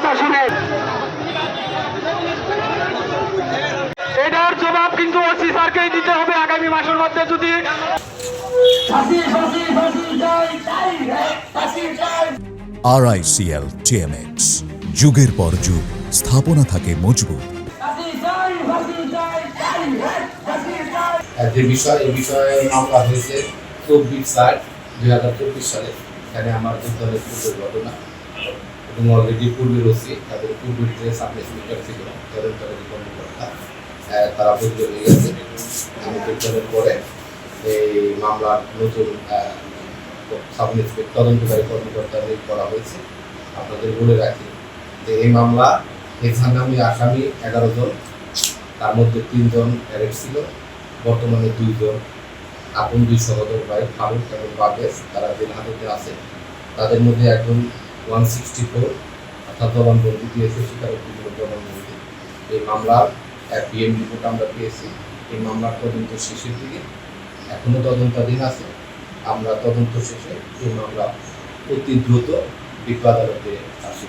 কথা শুনে। এটার জবাব কিন্তু ওসি স্যারকেই দিতে হবে আগামী মাসের মধ্যে যদি আর টিএমএক্স যুগের পর যুগ স্থাপনা থাকে মজবুত। যে বিষয় এই বিষয়ে মামলা হয়েছে চব্বিশ দুই হাজার চব্বিশ সালে। এখানে আমার ঘটনা। এবং অলরেডি পূর্বের ওসি তাদের পূর্বের যে সাব ইন্সপেক্টর ছিল তদন্তকারী কর্মকর্তা আহ, তারা বদলে হয়ে গেছে। আমি পরে এই মামলার নতুন সাব ইন্সপেক্টর তদন্তকারী কর্মকর্তা নিয়োগ করা হয়েছে। আপনাদের বলে রাখি যে এই মামলা আমি আসামি এগারো জন তার মধ্যে তিনজন অ্যারেস্ট ছিল বর্তমানে দুইজন আপন দুই সহোদর ভাই ফারুক এবং বাদেশ তারা জেল হাজতে আছে তাদের মধ্যে একজন ওয়ান সিক্সটি ফোর অর্থাৎ জবানবন্দি দিয়েছে স্বীকারোক্তি জবানবন্দি এই মামলার পিএম রিপোর্ট আমরা পেয়েছি। এই মামলার তদন্ত শেষের দিকে এখনও তদন্তাধীন আছে। আমরা তদন্ত শেষে এই মামলা অতি দ্রুত বিজ্ঞ আদালতে আসি।